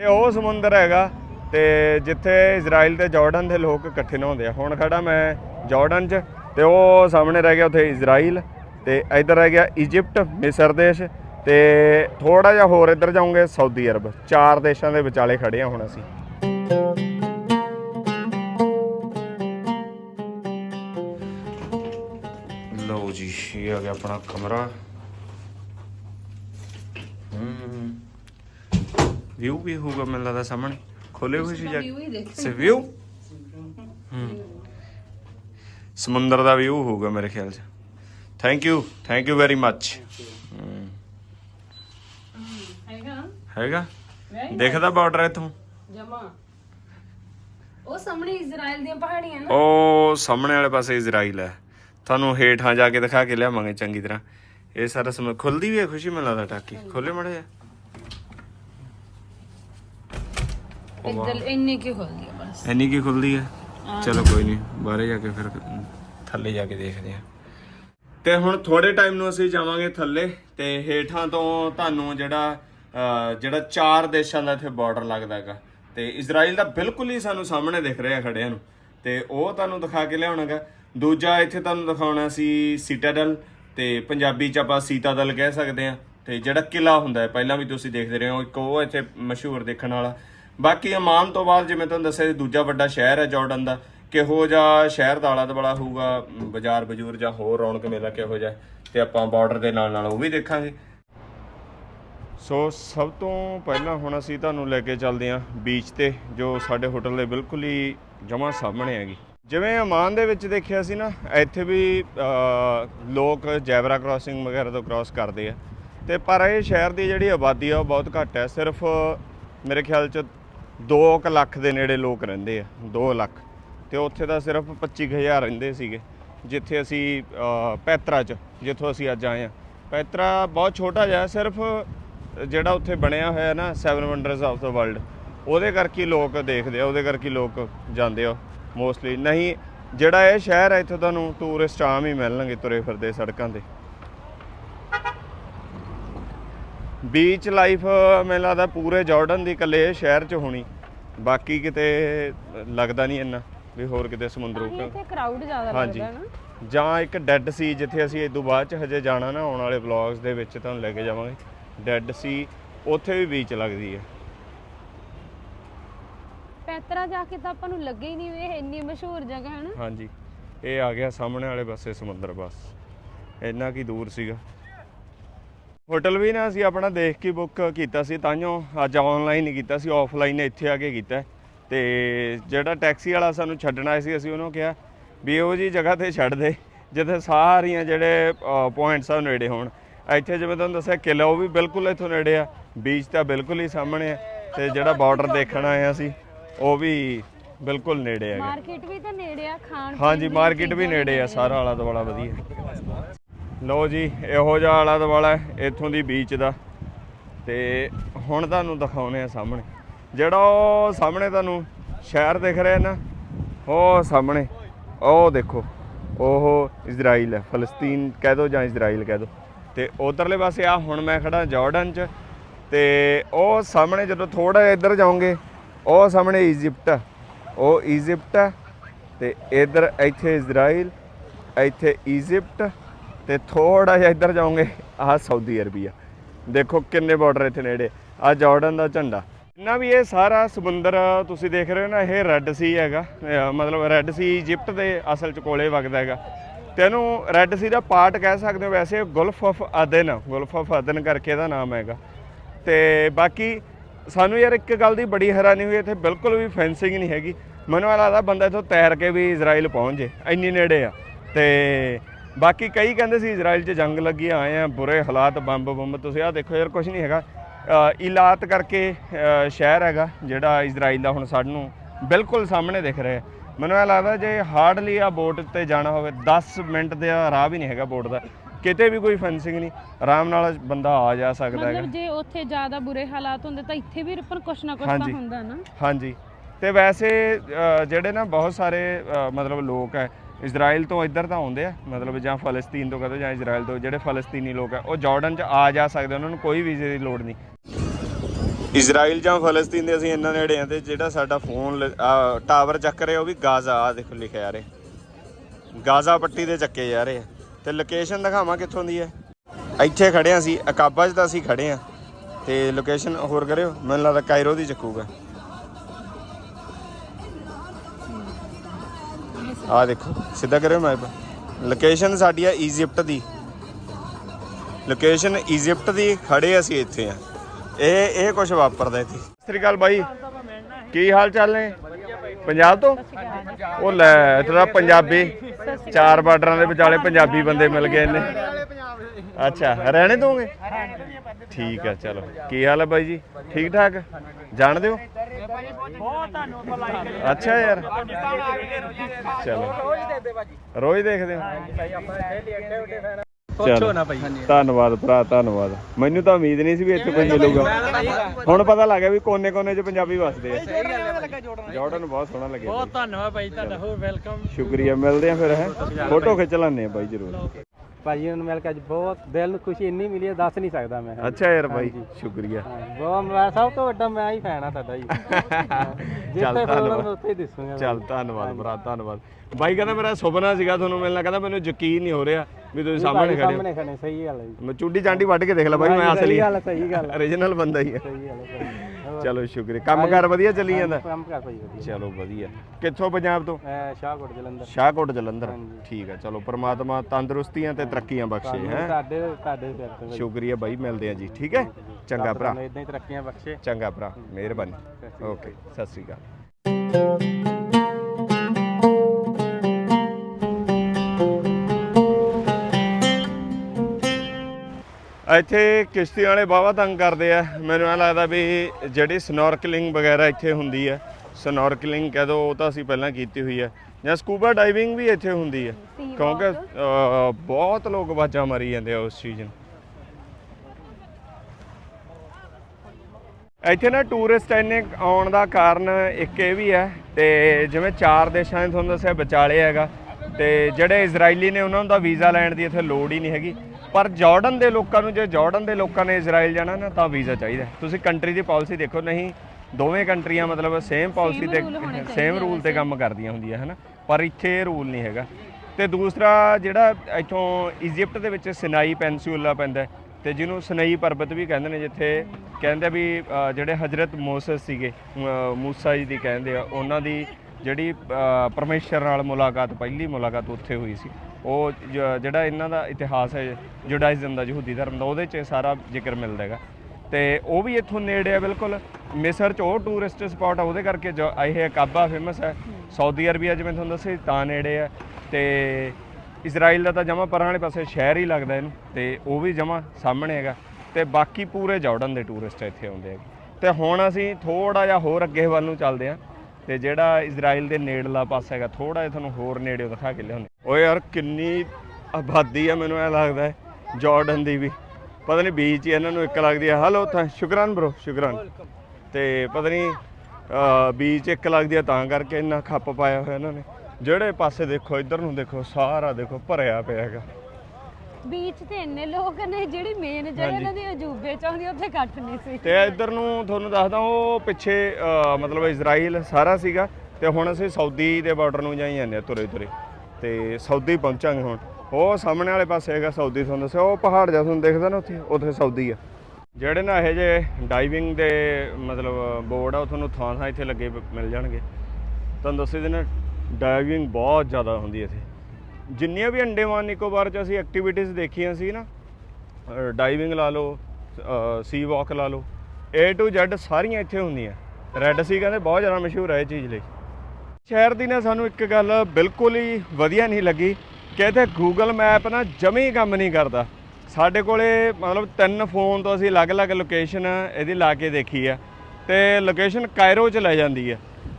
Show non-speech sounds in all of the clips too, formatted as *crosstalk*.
ਇਹ ਉਹ ਸਮੁੰਦਰ ਹੈਗਾ ਤੇ ਜਿੱਥੇ ਇਜ਼ਰਾਈਲ ਤੇ ਜਾਰਡਨ ਦੇ ਲੋਕ ਇਕੱਠੇ ਹੁੰਦੇ ਆ। ਹੁਣ ਖੜਾ ਮੈਂ ਜਾਰਡਨ 'ਚ ਤੇ ਉਹ ਸਾਹਮਣੇ ਰਹਿ ਗਿਆ ਉੱਥੇ ਇਜ਼ਰਾਈਲ ਤੇ ਇੱਧਰ ਰਹਿ ਗਿਆ ਇਜਿਪਟ, ਮਿਸਰ ਦੇਸ਼ ਤੇ ਥੋੜਾ ਜਿਹਾ ਹੋਰ ਇੱਧਰ ਜਾਉਂਗੇ ਸਾਊਦੀ ਅਰਬ। ਚਾਰ ਦੇਸ਼ਾਂ ਦੇ ਵਿਚਾਲੇ ਖੜੇ ਆ ਹੁਣ ਅਸੀਂ। ਲਓ ਜੀ, ਇਹ ਆ ਗਿਆ ਆਪਣਾ ਕਮਰਾ। ਵਿਊ ਵੀ ਹੋਊਗਾ ਮੈਨੂੰ ਲੱਗਦਾ ਸਾਹਮਣੇ। ਖੋਲੇ ਹੋਏ ਸੀ ਜਾ ਸੇ ਵਿਊ ਹੂੰ। ਸਮੁੰਦਰ ਦਾ ਵਿਊ ਹੋਊਗਾ ਮੇਰੇ ਖਿਆਲ 'ਚ। Thank you thank you very much ਹੈਗਾ? ਦਿਖਦਾ ਬਾਰਡਰ ਇੱਥੋਂ। ਜਮਾ। ਉਹ ਸਾਹਮਣੇ ਇਜ਼ਰਾਈਲ ਦੀਆਂ ਪਹਾੜੀਆਂ ਨਾ। ਉਹ ਸਾਹਮਣੇ ਵਾਲੇ ਪਾਸੇ ਇਜ਼ਰਾਈਲ ਹੈ। ਤੁਹਾਨੂੰ ਹੇਠਾਂ ਜਾ ਕੇ ਦਿਖਾ ਕੇ ਲਿਆਵਾਂਗੇ ਚੰਗੀ ਤਰ੍ਹਾਂ। ਇਹ ਸਾਰਾ ਸਮ ਖੁੱਲਦੀ ਵੀ ਹੈ ਖੁਸ਼ੀ ਮੈਨੂੰ ਲੱਗਦਾ ਟਾਕੀ। ਖੋਲੇ ਮੜੇ ਇੱਧਰ ਇੰਨੀ ਕੀ ਖੁੱਲਦੀ ਆ ਬਸ। ਇੰਨੀ ਕੀ ਖੁੱਲਦੀ ਹੈ। ਚਲੋ ਕੋਈ ਨਹੀਂ ਬਾਹਰੇ ਜਾ ਕੇ ਫਿਰ ਥੱਲੇ ਜਾ ਕੇ ਦੇਖਦੇ ਹਾਂ ਤੇ ਹੁਣ ਥੋੜੇ ਟਾਈਮ ਨੂੰ ਅਸੀਂ ਜਾਵਾਂਗੇ ਥੱਲੇ ਤੇ ਹੇਠਾਂ ਤੋਂ ਤੁਹਾਨੂੰ ਜਿਹੜਾ ਜਿਹੜਾ ਚਾਰ ਦੇਸ਼ਾਂ ਦਾ ਇੱਥੇ ਬਾਰਡਰ ਲੱਗਦਾ ਹੈਗਾ। ਤੇ ਇਜ਼ਰਾਈਲ ਦਾ ਬਿਲਕੁਲ ਹੀ ਸਾਨੂੰ ਸਾਹਮਣੇ ਦਿਖ ਰਿਹਾ ਖੜਿਆਂ ਨੂੰ। ਤੇ ਉਹ ਤੁਹਾਨੂੰ ਦਿਖਾ ਕੇ ਲਿਆਉਣਾਗਾ ਦੂਜਾ ਇੱਥੇ ਤੁਹਾਨੂੰ ਦਿਖਾਉਣਾ ਸੀ ਸੀਟਾਡਲ ਤੇ ਪੰਜਾਬੀ ਚ ਆਪਾਂ ਸੀਤਾਦਲ ਕਹਿ ਸਕਦੇ ਆ। ਤੇ ਜਿਹੜਾ ਕਿਲਾ ਹੁੰਦਾ ਹੈ ਪਹਿਲਾਂ ਵੀ ਤੁਸੀਂ ਦੇਖਦੇ ਰਹੇ ਹੋ ਇੱਕ ਉਹ ਇੱਥੇ ਮਸ਼ਹੂਰ ਦੇਖਣ ਵਾਲਾ। ਬਾਕੀ ਅਮਾਨ ਤੋਂ ਬਾਅਦ ਜਿਵੇਂ ਤੁਹਾਨੂੰ ਦੱਸਿਆ ਸੀ, ਦੂਜਾ ਵੱਡਾ ਸ਼ਹਿਰ ਹੈ ਜਾਰਡਨ ਦਾ ਕਿਹੋ ਜਿਹਾ ਸ਼ਹਿਰ ਦਾ ਆਲਾ ਦੁਆਲਾ ਹੋਊਗਾ? ਬਾਜ਼ਾਰ ਬਜੂਰ ਜਾਂ ਹੋਰ ਰੌਣਕ ਮੇਲਾ ਕਿਹੋ ਜਿਹਾ ਤੇ ਆਪਾਂ ਬਾਰਡਰ ਦੇ ਨਾਲ ਨਾਲ ਉਹ ਵੀ ਦੇਖਾਂਗੇ। ਸੋ ਸਭ ਤੋਂ ਪਹਿਲਾਂ ਹੁਣ ਅਸੀਂ ਤੁਹਾਨੂੰ ਲੈ ਕੇ ਚੱਲਦੇ ਹਾਂ ਬੀਚ ਤੇ ਜੋ ਸਾਡੇ ਹੋਟਲ ਦੇ ਬਿਲਕੁਲ ਹੀ ਜਮਾ ਸਾਹਮਣੇ ਹੈਗੀ। ਜਿਵੇਂ ਅਮਾਨ ਦੇ ਵਿੱਚ ਦੇਖਿਆ ਸੀ ਨਾ ਇੱਥੇ ਵੀ ਲੋਕ ਜੈਬਰਾ ਕ੍ਰਾਸਿੰਗ ਵਗੈਰਾ ਤੋਂ ਕ੍ਰਾਸ ਕਰਦੇ ਆ। ਤੇ ਪਰ ਇਹ ਸ਼ਹਿਰ ਦੀ ਜਿਹੜੀ ਆਬਾਦੀ ਆ ਉਹ ਬਹੁਤ ਘੱਟ ਹੈ। ਸਿਰਫ ਮੇਰੇ ਖਿਆਲ ਚ 2 ਲੱਖ ਦੇ ਨੇੜੇ ਲੋਕ ਰਹਿੰਦੇ ਆ 2 ਲੱਖ। ਤੇ ਉੱਥੇ ਤਾਂ ਸਿਰਫ 25000 ਰਹਿੰਦੇ ਸੀਗੇ, ਜਿੱਥੇ ਅਸੀਂ ਪੈਤਰਾ ਚ, ਜਿੱਥੋਂ ਅਸੀਂ ਅੱਜ ਆਏ ਆ। ਪੈਤਰਾ ਬਹੁਤ ਛੋਟਾ ਜਿਹਾ, ਸਿਰਫ ਜਿਹੜਾ ਉੱਥੇ ਬਣਿਆ ਹੋਇਆ ਨਾ 7 ਵੰਡਰਸ ਆਫ ਦਾ ਵਰਲਡ ਉਹਦੇ ਕਰਕੇ ਲੋਕ ਦੇਖਦੇ ਆ, ਉਹਦੇ ਕਰਕੇ ਲੋਕ ਜਾਂਦੇ ਆ। ਮੋਸਟਲੀ ਨਹੀਂ, ਜਿਹੜਾ ਇਹ ਸ਼ਹਿਰ ਹੈ ਇੱਥੇ ਤੁਹਾਨੂੰ ਟੂਰਿਸਟ ਆਮ ਹੀ ਮਿਲਣਗੇ ਤੁਰੇ ਫਿਰਦੇ ਸੜਕਾਂ ਤੇ। ਬੀਚ ਲਾਈਫ ਮੈਨੂੰ ਲੱਗਦਾ ਪੂਰੇ ਜਾਰਡਨ ਦੀ ਇਕੱਲੇ ਸ਼ਹਿਰ 'ਚ ਹੋਣੀ। ਬਾਕੀ ਕਿਤੇ ਲੱਗਦਾ ਨਹੀਂ ਇੰਨਾ ਵੀ ਹੋਰ ਕਿਤੇ ਸਮੁੰਦਰ ਤਾਂ ਹੀ ਇੱਥੇ ਕਰਾਊਡ ਜ਼ਿਆਦਾ ਹਾਂਜੀ। ਲੱਗਦਾ ਨਾ। ਜਾਂ ਇੱਕ ਡੈੱਡ ਸੀ ਜਿੱਥੇ ਅਸੀਂ ਇਹ ਤੋਂ ਬਾਅਦ ਚ ਹਜੇ ਜਾਣਾ ਨਾ ਆਉਣ ਵਾਲੇ ਵਲੌਗਸ ਦੇ ਵਿੱਚ ਤੁਹਾਨੂੰ ਲੈ ਕੇ ਜਾਵਾਂਗੇ। ਡੈੱਡ ਸੀ ਉੱਥੇ ਵੀ ਬੀਚ ਲੱਗਦੀ ਹੈ। ਪੈਤਰਾ ਜਾ ਕੇ ਤਾਂ ਆਪਾਂ ਨੂੰ ਲੱਗੇ ਹੀ ਨਹੀਂ ਵੀ ਇਹ ਇੰਨੀ ਮਸ਼ਹੂਰ ਜਗ੍ਹਾ ਹੈ ਨਾ। ਹਾਂਜੀ। ਇਹ ਆ ਗਿਆ ਸਾਹਮਣੇ ਵਾਲੇ ਪਾਸੇ ਸਮੁੰਦਰ ਬਸ। ਇੰਨਾ ਕੀ ਦੂਰ ਸੀਗਾ। ਹੋਟਲ ਵੀ ਨਾ ਅਸੀਂ ਆਪਣਾ ਦੇਖ ਕੇ ਬੁੱਕ ਕੀਤਾ ਸੀ ਤਾਂਿਓ ਅੱਜ ਆਨਲਾਈਨ ਹੀ ਕੀਤਾ ਸੀ ਆਫਲਾਈਨ ਇੱਥੇ ਆ ਕੇ ਕੀਤਾ। ਤੇ ਜਿਹੜਾ ਟੈਕਸੀ ਵਾਲਾ ਸਾਨੂੰ ਛੱਡਣ ਆਇਆ ਸੀ ਅਸੀਂ ਉਹਨੂੰ ਕਿਹਾ ਵੀ ਇਹੋ ਜੀ ਜਗ੍ਹਾ ਤੇ ਛੱਡ ਦੇ ਜਿੱਥੇ ਸਾਰੀਆਂ ਜਿਹੜੇ ਪੁਆਇੰਟਸ ਆ ਨੇੜੇ ਹੋਣ। ਇੱਥੇ ਜਿਵੇਂ ਤੁਹਾਨੂੰ ਦੱਸਿਆ ਕਿਲਾ ਉਹ ਵੀ ਬਿਲਕੁਲ ਇੱਥੋਂ ਨੇੜੇ ਆ ਬੀਚ ਤਾਂ ਬਿਲਕੁਲ ਹੀ ਸਾਹਮਣੇ ਆ ਤੇ ਜਿਹੜਾ ਬਾਰਡਰ ਦੇਖਣ ਆਏ ਆ ਅਸੀਂ ਉਹ ਵੀ ਬਿਲਕੁਲ ਨੇੜੇ ਹੈਗਾ ਮਾਰਕੀਟ ਵੀ ਤਾਂ ਨੇੜੇ ਆ ਖਾਣ ਹਾਂਜੀ ਮਾਰਕੀਟ ਵੀ ਨੇੜੇ ਆ ਸਾਰਾ ਆਲਾ ਦੁਆਲਾ ਵਧੀਆ। ਲਓ ਜੀ, ਇਹੋ ਜਿਹਾ ਆਲਾ ਦੁਆਲਾ ਇੱਥੋਂ ਦੀ ਬੀਚ ਦਾ। ਤੇ ਹੁਣ ਤੁਹਾਨੂੰ ਦਿਖਾਉਨੇ ਆ ਸਾਹਮਣੇ। ਜਿਹੜਾ ਉਹ ਸਾਹਮਣੇ ਤੁਹਾਨੂੰ ਸ਼ਹਿਰ ਦਿਖ ਰਿਹਾ ਨਾ, ਉਹ ਸਾਹਮਣੇ, ਉਹ ਦੇਖੋ, ਉਹ ਇਜ਼ਰਾਈਲ ਹੈ, ਫਲਸਤੀਨ ਕਹਿ ਦੋ ਜਾਂ ਇਜ਼ਰਾਈਲ ਕਹਿ ਦੋ। ਤੇ ਉਧਰਲੇ ਪਾਸੇ ਆ, ਹੁਣ ਮੈਂ ਖੜਾ ਜਾਰਡਨ 'ਚ। ਤੇ ਉਹ ਸਾਹਮਣੇ ਜਦੋਂ ਥੋੜਾ ਜਿਹਾ ਇੱਧਰ ਜਾਓਗੇ, ਉਹ ਸਾਹਮਣੇ ਇਜਿਪਟ ਆ। ਉਹ ਇਜਿਪਟ ਆ, ਤੇ ਇੱਧਰ ਇੱਥੇ ਇਜ਼ਰਾਈਲ, ਇੱਥੇ ਇਜਿਪਟ ਤੇ ਥੋੜਾ ਜਿਹਾ ਇੱਧਰ ਜਾਓਗੇ, ਆਹ ਸਾਊਦੀ ਅਰਬੀਆ ਦੇਖੋ ਕਿੰਨੇ ਬਾਰਡਰ ਇੱਥੇ ਨੇੜੇ। ਆ ਜਾਰਡਨ ਦਾ ਝੰਡਾ। ਇੰਨਾ ਵੀ ਇਹ ਸਾਰਾ ਸਮੁੰਦਰ, ਤੁਸੀਂ ਦੇਖ ਰਹੇ ਹੋ ਨਾ, ਇਹ ਰੈੱਡ ਸੀ ਹੈਗਾ। ਮਤਲਬ ਰੈੱਡ ਸੀ ਇਜਿਪਟ ਦੇ ਅਸਲ ਚ ਕੋਲੇ ਵਗਦਾ ਹੈਗਾ। ਤੇ ਇਹਨੂੰ ਰੈੱਡ ਸੀ ਦਾ ਪਾਰਟ ਕਹਿ ਸਕਦੇ ਹੋ ਵੈਸੇ ਗੁਲਫ ਆਫ ਅਦਨ ਗੁਲਫ ਆਫ ਅਦਨ ਕਰਕੇ ਇਹਦਾ ਨਾਮ ਹੈਗਾ। ਤੇ ਬਾਕੀ ਸਾਨੂੰ ਯਾਰ ਇੱਕ ਗੱਲ ਦੀ ਬੜੀ ਹੈਰਾਨੀ ਹੋਈ, ਇੱਥੇ ਬਿਲਕੁਲ ਵੀ ਫੈਂਸਿੰਗ ਨਹੀਂ ਹੈਗੀ। ਮੈਨੂੰ ਐਂ ਲੱਗਦਾ ਬੰਦਾ ਇੱਥੋਂ ਤੈਰ ਕੇ ਵੀ ਇਜ਼ਰਾਈਲ ਪਹੁੰਚ ਜੇ। ਇੰਨੀ ਨੇੜੇ ਆ। ਤੇ ਬਾਕੀ ਕਈ ਕਹਿੰਦੇ ਸੀ ਇਜ਼ਰਾਈਲ 'ਚ ਜੰਗ ਲੱਗੀ ਆਏ ਆ ਬੁਰੇ ਹਾਲਾਤ ਬੰਬ ਬੰਬ ਤੁਸੀਂ ਆ ਦੇਖੋ ਯਾਰ ਕੁਝ ਨਹੀਂ ਹੈਗਾ। ਇਲਾਤ ਕਰਕੇ ਸ਼ਹਿਰ ਹੈਗਾ ਜਿਹੜਾ ਇਜ਼ਰਾਈਲ ਦਾ ਹੁਣ ਸਾਨੂੰ ਬਿਲਕੁਲ ਸਾਹਮਣੇ ਦਿਖ ਰਿਹਾ ਮੈਨੂੰ ਐਂ ਲੱਗਦਾ ਜੇ ਹਾਰਡਲੀ ਆ ਬੋਟ ਤੇ ਜਾਣਾ ਹੋਵੇ 10 ਮਿੰਟ ਦਾ ਰਾਹ ਵੀ ਨਹੀਂ ਹੈਗਾ ਬੋਟ ਦਾ। ਕਿਤੇ ਵੀ ਕੋਈ ਫੈਂਸਿੰਗ ਨਹੀਂ ਆਰਾਮ ਨਾਲ ਬੰਦਾ ਆ ਜਾ ਸਕਦਾ ਮਤਲਬ ਜੇ ਉੱਥੇ ਜ਼ਿਆਦਾ ਬੁਰੇ ਹਾਲਾਤ ਹੁੰਦੇ ਤਾਂ ਇੱਥੇ ਵੀ ਪਰ ਕੁਛ ਨਾ ਕੁਛ ਤਾਂ। ਹੁੰਦਾ ਨਾ। ਹਾਂਜੀ। ਤੇ ਵੈਸੇ ਜਿਹੜੇ ਨਾ ਬਹੁਤ ਸਾਰੇ ਮਤਲਬ ਲੋਕ ਹੈ ਇਜ਼ਰਾਈਲ ਤੋਂ ਇੱਧਰ ਤਾਂ ਆਉਂਦੇ ਆ, ਮਤਲਬ ਜਾਂ ਫਲਸਤੀਨ ਤੋਂ ਕਹਦੇ ਜਾਂ ਇਜ਼ਰਾਈਲ ਤੋਂ ਜਿਹੜੇ ਫਲਸਤੀਨੀ ਲੋਕ ਹੈ ਉਹ ਜਾਰਡਨ 'ਚ ਆ ਜਾ ਸਕਦੇ, ਉਹਨਾਂ ਨੂੰ ਕੋਈ ਵੀਜ਼ੇ ਦੀ ਲੋੜ ਨਹੀਂ। ਇਜ਼ਰਾਈਲ ਜਾਂ ਫਲਸਤੀਨ ਦੇ ਅਸੀਂ ਇੰਨਾ ਨੇੜੇ ਆ ਤੇ ਜਿਹੜਾ ਸਾਡਾ ਫੋਨ ਟਾਵਰ ਚੱਕ ਰਿਹਾ ਉਹ ਵੀ ਗਾਜ਼ਾ ਆ ਦੇਖੋ ਲਿਖਿਆ ਆ ਰਿਹਾ ਗਾਜ਼ਾ ਪੱਟੀ ਦੇ ਚੱਕੇ ਜਾ ਰਹੇ ਆ ਤੇ ਲੋਕੇਸ਼ਨ ਦਿਖਾਵਾਂ ਕਿੱਥੋਂ ਦੀ ਹੈ। ਇੱਥੇ ਖੜੇ ਆ ਸੀ ਅਕਾਬਾ 'ਚ ਤਾਂ ਅਸੀਂ ਖੜੇ ਆ ਤੇ ਲੋਕੇਸ਼ਨ ਹੋਰ ਕਰਿਓ, ਮੈਨੂੰ ਲੱਗਦਾ ਕਾਇਰੋ ਦੀ ਚੱਕੂਗਾ। ਆ ਦੇਖੋ, ਸਿੱਧਾ ਕਰਿਓ ਮੈਪ ਲੋਕੇਸ਼ਨ ਸਾਡੀ ਆ ਇਜਿਪਟ ਦੀ। ਲੋਕੇਸ਼ਨ ਇਜਿਪਟ ਦੀ ਖੜੇ ਅਸੀਂ ਇੱਥੇ ਆ। ਇਹ ਇਹ ਕੁਝ ਵਾਪਰਦਾ ਇੱਥੇ। ਸਤਿ ਸ੍ਰੀ ਅਕਾਲ ਬਾਈ। ਕੀ ਹਾਲ ਚਾਲ ਨੇ? ਪੰਜਾਬ ਤੋਂ? ਉਹ ਲੈ ਇੱਥੇ ਪੰਜਾਬੀ। ਚਾਰ ਬਾਰਡਰਾਂ ਦੇ ਵਿਚਾਲੇ ਪੰਜਾਬੀ ਬੰਦੇ ਮਿਲ ਗਏ ਨੇ ਅੱਛਾ ਰਹਿਣੇ ਦੋਗੇ ਠੀਕ ਆ, ਚਲੋ। ਕੀ ਹਾਲ ਹੈ ਬਾਈ ਜੀ? ਠੀਕ ਠਾਕ? ਜਾਣਦੇ ਹੋ? ਬਹੁਤ ਤੁਹਾਨੂੰ ਭਲਾਈ ਕਰੀ ਅੱਛਾ ਯਾਰ। ਪਾਕਿਸਤਾਨ ਆ ਗਏ ਰੋਜ਼ ਚਲੋ। ਰੋਜ਼ ਦੇਦੇ ਭਾਜੀ। ਰੋਜ਼ ਦੇਖਦੇ ਹੋ? ਭਾਈ ਆਪਾਂ ਡੇਲੀ ਅੱਡੇ ਉੱਡੇ ਫੈਨ ਚਲੋ। ਧੰਨਵਾਦ ਭਰਾ ਧੰਨਵਾਦ। ਮੈਨੂੰ ਤਾਂ ਉਮੀਦ ਨਹੀਂ ਸੀ ਵੀ ਇੱਥੇ ਕੋਈ ਮਿਲੂਗਾ। ਹੁਣ ਪਤਾ ਲੱਗ ਗਿਆ ਵੀ ਕੋਨੇ-ਕੋਨੇ 'ਚ ਪੰਜਾਬੀ ਵਸਦੇ ਆ। ਜਾਰਡਨ ਬਹੁਤ ਸੋਹਣਾ ਲੱਗਿਆ ਬਹੁਤ ਧੰਨਵਾਦ ਭਾਈ ਤੁਹਾਡਾ ਹੋਰ ਵੈਲਕਮ। ਸ਼ੁਕਰੀਆ ਮਿਲਦੇ ਆ ਫਿਰ ਹੈ। ਫੋਟੋ ਖਿੱਚ ਲੈਣੇ ਆ ਬਾਈ ਜਰੂਰ। ਭਾਜੀ ਨੂੰ ਮਿਲ ਕੇ ਅੱਜ ਬਹੁਤ ਦਿਲ ਨੂੰ ਖੁਸ਼ੀ ਇੰਨੀ ਮਿਲੀ ਹੈ ਦੱਸ ਨਹੀਂ ਸਕਦਾ ਮੈਂ। ਅੱਛਾ ਯਾਰ ਬਾਈ ਸ਼ੁਕਰੀਆ। ਹਾਂ, ਬਹੁਤ ਮੈਂ ਸਭ ਤੋਂ ਵੱਡਾ ਮੈਂ ਹੀ ਫੈਨ ਆ ਤੁਹਾਡਾ ਜੀ। *laughs* ਜਿੱਥੇ ਬੋਲਣ ਮੈਂ ਉੱਥੇ ਹੀ ਦਿਸੂਗਾ ਚੱਲ ਧੰਨਵਾਦ ਭਰਾ ਧੰਨਵਾਦ। ਬਾਈ ਕਹਿੰਦਾ ਮੇਰਾ ਸੁਪਨਾ ਸੀਗਾ ਤੁਹਾਨੂੰ ਮਿਲਣਾ ਕਹਿੰਦਾ ਮੈਨੂੰ ਯਕੀਨ ਨਹੀਂ ਹੋ ਰਿਹਾ ਵੀ ਤੁਸੀਂ ਸਾਹਮਣੇ ਖੜੇ ਹੋ। ਸਾਹਮਣੇ ਖੜੇ ਸਹੀ ਗੱਲ ਹੈ ਜੀ। ਮੈਂ ਚੁੱਡੀ ਚਾਂਡੀ ਵੱਢ ਕੇ ਦੇਖ ਲੈ ਬਾਈ ਮੈਂ ਅਸਲੀ ਸਹੀ ਗੱਲ ਹੈ, ਸਹੀ ਗੱਲ ਹੈ, origignal ਬੰਦਾ ਹੀ ਆ। ਸਹੀ ਗੱਲ ਹੈ ਹੋਰ ਚਲੋ ਸ਼ੁਕਰੀਆ। ਕੰਮਕਾਰ ਵਧੀਆ ਚੱਲੀ ਜਾਂਦਾ? ਕੰਮ ਕਰ ਭਾਈ ਵਧੀਆ। ਚਲੋ ਵਧੀਆ। ਕਿੱਥੋਂ ਪੰਜਾਬ ਤੋਂ? ਮੈਂ ਸ਼ਾਹਕੋਟ ਜਲੰਧਰ। ਸ਼ਾਹਕੋਟ ਜਲੰਧਰ। ਠੀਕ ਹੈ ਚਲੋ ਪ੍ਰਮਾਤਮਾ ਤੰਦਰੁਸਤੀਆਂ ਤੇ ਤਰੱਕੀਆਂ ਬਖਸ਼ੇ ਹੈ? ਤੁਹਾਡੇ ਤੁਹਾਡੇ ਸਿਰ ਤੇ ਸ਼ੁਕਰੀਆ ਬਾਈ ਮਿਲਦੇ ਆ ਜੀ ਠੀਕ ਹੈ? ਚੰਗਾ ਭਰਾ। ਇਦਾਂ ਹੀ ਤਰੱਕੀਆਂ ਬਖਸ਼ੇ। ਚੰਗਾ ਭਰਾ। ਮਿਹਰਬਾਨੀ। ਓਕੇ ਸਤਿ ਸ੍ਰੀ ਅਕਾਲ। ਇੱਥੇ ਕਿਸ਼ਤੀ ਵਾਲੇ ਬਾਵਾ ਤੰਗ ਕਰਦੇ ਆ। ਮੈਨੂੰ ਐ ਲੱਗਦਾ ਵੀ ਜਿਹੜੀ ਸਨੋਰਕਲਿੰਗ ਵਗੈਰਾ ਇੱਥੇ ਹੁੰਦੀ ਹੈ ਸਨੋਰਕਲਿੰਗ ਕਹ ਦੋ ਉਹ ਤਾਂ ਅਸੀਂ ਪਹਿਲਾਂ ਕੀਤੀ ਹੋਈ ਹੈ ਜਾਂ ਸਕੂਬਾ ਡਾਈਵਿੰਗ ਵੀ ਇੱਥੇ ਹੁੰਦੀ ਹੈ ਕਿਉਂਕਿ ਅ, ਬਹੁਤ ਲੋਕ ਆਵਾਜ਼ਾਂ ਮਾਰੀ ਜਾਂਦੇ ਆ ਉਸ ਚੀਜ਼ ਨੂੰ। ਇੱਥੇ ਨਾ ਟੂਰਿਸਟ ਇੰਨੇ ਆਉਣ ਦਾ ਕਾਰਨ ਇੱਕ ਇਹ ਵੀ ਹੈ ਤੇ ਜਿਵੇਂ ਚਾਰ ਦੇਸ਼ਾਂ ਦੇ ਤੁਹਾਨੂੰ ਦੱਸਿਆ ਵਿਚਾਲੇ ਹੈਗਾ। ਤੇ ਜਿਹੜੇ ਇਜ਼ਰਾਈਲੀ ਨੇ ਉਹਨਾਂ ਨੂੰ ਤਾਂ ਵੀਜ਼ਾ ਲੈਣ ਦੀ ਇੱਥੇ ਲੋੜ ਹੀ ਨਹੀਂ ਹੈਗੀ। ਪਰ ਜਾਰਡਨ ਦੇ ਲੋਕਾਂ ਨੂੰ ਜੇ ਜਾਰਡਨ ਦੇ ਲੋਕਾਂ ਨੇ ਇਜ਼ਰਾਈਲ ਜਾਣਾ ਨਾ ਤਾਂ ਵੀਜ਼ਾ ਚਾਹੀਦਾ। ਤੁਸੀਂ ਕੰਟਰੀ ਦੀ ਪਾਲਿਸੀ ਦੇਖੋ ਨਹੀਂ ਦੋਵੇਂ ਕੰਟਰੀਆਂ ਮਤਲਬ ਸੇਮ ਪਾਲਿਸੀ ਤੇ ਸੇਮ ਰੂਲ ਤੇ ਕੰਮ ਕਰਦੀਆਂ ਹੁੰਦੀਆਂ ਹਨਾ? ਪਰ ਇੱਥੇ ਰੂਲ ਨਹੀਂ ਹੈਗਾ। ਤੇ ਦੂਸਰਾ ਜਿਹੜਾ ਇੱਥੋਂ ਇਜਿਪਟ ਦੇ ਵਿੱਚ ਸਿਨਾਈ ਪੈਨਸੂਲਾ ਪੈਂਦਾ ਤੇ ਜਿਹਨੂੰ ਸਨਈ ਪਰਬਤ ਵੀ ਕਹਿੰਦੇ ਨੇ ਜਿੱਥੇ ਕਹਿੰਦੇ ਵੀ ਜਿਹੜੇ ਹਜ਼ਰਤ ਮੋਸਸ ਸੀਗੇ ਮੂਸਾ ਜੀ ਦੀ ਕਹਿੰਦੇ ਆ ਉਹਨਾਂ ਦੀ ਜਿਹੜੀ ਅ, ਪਰਮੇਸ਼ਰ ਨਾਲ ਮੁਲਾਕਾਤ ਪਹਿਲੀ ਮੁਲਾਕਾਤ ਉੱਥੇ ਹੋਈ ਸੀ ਉਹ ਜ- ਜਿਹੜਾ ਇਹਨਾਂ ਦਾ ਇਤਿਹਾਸ ਹੈ ਜੁਡਾਇਜ਼ਮ ਦਾ ਯਹੂਦੀ ਧਰਮ ਦਾ ਉਹਦੇ 'ਚ ਸਾਰਾ ਜ਼ਿਕਰ ਮਿਲਦਾ ਹੈਗਾ। ਤੇ ਉਹ ਵੀ ਇੱਥੋਂ ਨੇੜੇ ਆ ਬਿਲਕੁਲ। ਮਿਸਰ 'ਚ ਉਹ ਟੂਰਿਸਟ ਸਪੌਟ ਆ ਉਹਦੇ ਕਰਕੇ ਜੋ ਇਹ ਕਾਬਾ ਫੇਮਸ ਹੈ। ਸਾਊਦੀ ਅਰਬੀਆ ਜਿਵੇਂ ਤੁਹਾਨੂੰ ਦੱਸਿਆ ਤਾਂ ਨੇੜੇ ਆ। ਤੇ ਇਜ਼ਰਾਈਲ ਦਾ ਤਾਂ ਜਮਾ ਪਰਾਂ ਵਾਲੇ ਪਾਸੇ ਸ਼ਹਿਰ ਹੀ ਲੱਗਦਾ ਇਹਨੂੰ ਤੇ ਉਹ ਵੀ ਜਮਾ ਸਾਹਮਣੇ ਹੈਗਾ। ਤੇ ਬਾਕੀ ਪੂਰੇ ਜਾਰਡਨ ਦੇ ਟੂਰਿਸਟ ਇੱਥੇ ਆਉਂਦੇ ਹੈਗੇ। ਤੇ ਹੁਣ ਅਸੀਂ ਥੋੜਾ ਜਿਹਾ ਹੋਰ ਅੱਗੇ ਵੱਲ ਨੂੰ ਚੱਲਦੇ ਹਾਂ। ਤੇ ਜਿਹੜਾ ਇਜ਼ਰਾਈਲ ਦੇ ਨੇੜਲਾ ਪਾਸਾ ਹੈਗਾ ਥੋੜਾ ਜਿਹਾ ਤੁਹਾਨੂੰ ਹੋਰ ਨੇੜੇ ਦਿਖਾ ਕੇ ਲਿਆਉਂਦੇ ਓਏ ਯਾਰ, ਕਿੰਨੀ ਆਬਾਦੀ ਆ ਮੈਨੂੰ ਐ ਲੱਗਦਾ ਹੈ, ਜਾਰਡਨ ਦੀ ਵੀ। ਪਤਾ ਨਹੀਂ ਬੀਚ ਹੀ ਇਹਨਾਂ ਨੂੰ ਇੱਕ ਲੱਗਦੀ ਹੈ ਹਲੋ ਤਾਂ ਸ਼ੁਕਰਾਨ ਬ్రో ਸ਼ੁਕਰਾਨ। ਤੇ ਪਤਾ ਨਹੀਂ ਬੀਚ ਇੱਕ ਲੱਗਦੀ ਆ, ਤਾਂ ਕਰਕੇ ਇੰਨਾ ਖੱਪ ਪਾਇਆ ਹੋਇਆ ਇਹਨਾਂ ਨੇ। ਜਿਹੜੇ ਪਾਸੇ ਦੇਖੋ, ਇੱਧਰ ਨੂੰ ਦੇਖੋ, ਸਾਰਾ ਦੇਖੋ, ਭਰਿਆ ਪਿਆ ਹੈਗਾ। ਬੀਚ ਤੇ ਇੰਨੇ ਲੋਕ ਨੇ ਜਿਹੜੀ ਮੇਨ ਜਿਹੜੇ ਇਹਨਾਂ ਦੇ ਅਜੂਬੇ ਚ ਆਉਂਦੀ ਉੱਥੇ ਕੱਟ ਨਹੀਂ ਸੀ। ਤੇ ਇੱਧਰ ਨੂੰ ਤੁਹਾਨੂੰ ਦੱਸਦਾ ਉਹ ਪਿੱਛੇ ਮਤਲਬ ਇਜ਼ਰਾਈਲ ਸਾਰਾ ਸੀਗਾ ਤੇ ਹੁਣ ਅਸੀਂ ਸਾਊਦੀ ਦੇ ਬਾਰਡਰ ਨੂੰ ਜਾਈ ਜਾਂਦੇ ਆ ਤੁਰੇ ਤੁਰੇ। ਤੇ ਸਾਊਦੀ ਪਹੁੰਚਾਂਗੇ ਹੁਣ। ਉਹ ਸਾਹਮਣੇ ਵਾਲੇ ਪਾਸੇ ਹੈਗਾ ਸਾਊਦੀ ਤੁਹਾਨੂੰ ਦੱਸਿਆ ਉਹ ਪਹਾੜ ਜਿਹਾ ਤੁਹਾਨੂੰ ਦਿਖਦਾ ਨਾ ਉੱਥੇ ਉੱਥੇ ਸਾਊਦੀ ਆ। ਜਿਹੜੇ ਨਾ ਇਹ ਜੇ ਡਾਈਵਿੰਗ ਦੇ ਮਤਲਬ ਬੋਰਡ ਆ ਉਹ ਤੁਹਾਨੂੰ ਥਾਂ ਥਾਂ ਇੱਥੇ ਲੱਗੇ ਪ- ਮਿਲ ਜਾਣਗੇ। ਤੁਹਾਨੂੰ ਦੱਸੇ ਦੇ ਨਾ ਡਾਈਵਿੰਗ ਬਹੁਤ ਜ਼ਿਆਦਾ ਹੁੰਦੀ ਹੈ ਇੱਥੇ। ਜਿੰਨੀਆਂ ਵੀ ਅੰਡੇਮਾਨ ਨਿਕੋਬਾਰ ਚ ਅਸੀਂ ਐਕਟੀਵਿਟੀਜ਼ ਦੇਖੀਆਂ ਸੀ ਨਾ ਡਾਈਵਿੰਗ ਲਾ ਲਓ ਸੀ ਵਾਕ ਲਾ ਲਓ, A to Z ਸਾਰੀਆਂ ਇੱਥੇ ਹੁੰਦੀਆਂ। ਰੈੱਡ ਸੀ ਕਹਿੰਦੇ ਬਹੁਤ ਜ਼ਿਆਦਾ ਮਸ਼ਹੂਰ ਹੈ ਇਹ ਚੀਜ਼ ਲਈ। ਸ਼ਹਿਰ ਦੀ ਨਾ ਸਾਨੂੰ ਇੱਕ ਗੱਲ ਬਿਲਕੁਲ ਹੀ ਵਧੀਆ ਨਹੀਂ ਲੱਗੀ। ਕਿ ਇੱਥੇ ਗੂਗਲ ਮੈਪ ਨਾ ਜਮੀ ਕੰਮ ਨਹੀਂ ਕਰਦਾ। ਸਾਡੇ ਕੋਲੇ ਮਤਲਬ ਤਿੰਨ ਫੋਨ ਤੋਂ ਅਸੀਂ ਅਲੱਗ-ਅਲੱਗ ਲੋਕੇਸ਼ਨ ਇਹਦੀ ਲਾ ਕੇ ਦੇਖੀ ਆ। ਤੇ ਲੋਕੇਸ਼ਨ ਕਾਇਰੋ 'ਚ ਲੈ ਜਾਂਦੀ ਹੈ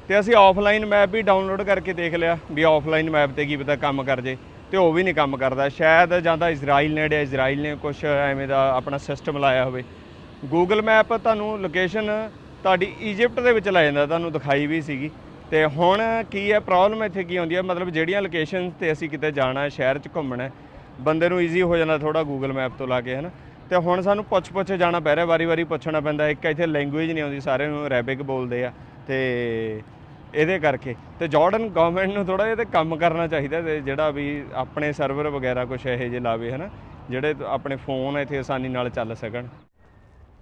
ਤੇ ਅਸੀਂ ਆਫਲਾਈਨ ਮੈਪ ਵੀ ਡਾਊਨਲੋਡ ਕਰਕੇ ਦੇਖ ਲਿਆ ਵੀ ਆਫਲਾਈਨ ਮੈਪ ਤੇ ਕੀ ਪਤਾ ਕੰਮ ਕਰ ਜੇ, ਤੇ ਉਹ ਵੀ ਨਹੀਂ ਕੰਮ ਕਰਦਾ। ਸ਼ਾਇਦ ਜਾਂ ਤਾਂ ਇਜ਼ਰਾਈਲ ਨੇੜੇ ਇਜ਼ਰਾਈਲ ਨੇ ਕੁਝ ਐਵੇਂ ਦਾ ਆਪਣਾ ਸਿਸਟਮ ਲਾਇਆ ਹੋਵੇ। ਗੂਗਲ ਮੈਪ ਤੁਹਾਨੂੰ ਲੋਕੇਸ਼ਨ ਤੁਹਾਡੀ ਇਜਿਪਟ ਦੇ ਵਿੱਚ ਲੈ ਜਾਂਦਾ, ਤੁਹਾਨੂੰ ਦਿਖਾਈ ਵੀ ਸੀਗੀ। ਤੇ ਹੁਣ ਕੀ ਹੈ ਪ੍ਰੋਬਲਮ ਇੱਥੇ ਕੀ ਆਉਂਦੀ ਹੈ? ਮਤਲਬ ਜਿਹੜੀਆਂ ਲੋਕੇਸ਼ਨ ਤੇ ਅਸੀਂ ਕਿਤੇ ਜਾਣਾ ਹੈ ਸ਼ਹਿਰ 'ਚ ਘੁੰਮਣਾ ਹੈ ਬੰਦੇ ਨੂੰ ਈਜ਼ੀ ਹੋ ਜਾਂਦਾ ਥੋੜਾ ਗੂਗਲ ਮੈਪ ਤੋਂ ਲਾ ਕੇ, ਹਨਾ? ਤੇ ਹੁਣ ਸਾਨੂੰ ਪੁੱਛ ਪੁੱਛ ਜਾਣਾ ਪੈ ਰਿਹਾ, ਵਾਰੀ-ਵਾਰੀ ਪੁੱਛਣਾ ਪੈਂਦਾ। ਇੱਕ ਇੱਥੇ ਲੈਂਗੁਏਜ ਨਹੀਂ ਆਉਂਦੀ, ਸਾਰਿਆਂ ਨੂੰ ਅਰੈਬਿਕ ਬੋਲਦੇ ਆ। ਤੇ ਇਹਦੇ ਕਰਕੇ। ਤੇ ਜਾਰਡਨ ਗਵਰਨਮੈਂਟ ਨੂੰ ਥੋੜਾ ਜਿਹਾ ਤੇ ਕੰਮ ਕਰਨਾ ਚਾਹੀਦਾ ਤੇ ਜਿਹੜਾ ਵੀ ਆਪਣੇ ਸਰਵਰ ਵਗੈਰਾ ਕੁਝ ਇਹੋ ਜਿਹੇ ਲਾਵੇ, ਹਨਾ? ਜਿਹੜੇ ਆਪਣੇ ਫੋਨ ਇੱਥੇ ਆਸਾਨੀ ਨਾਲ ਚੱਲ ਸਕਣ।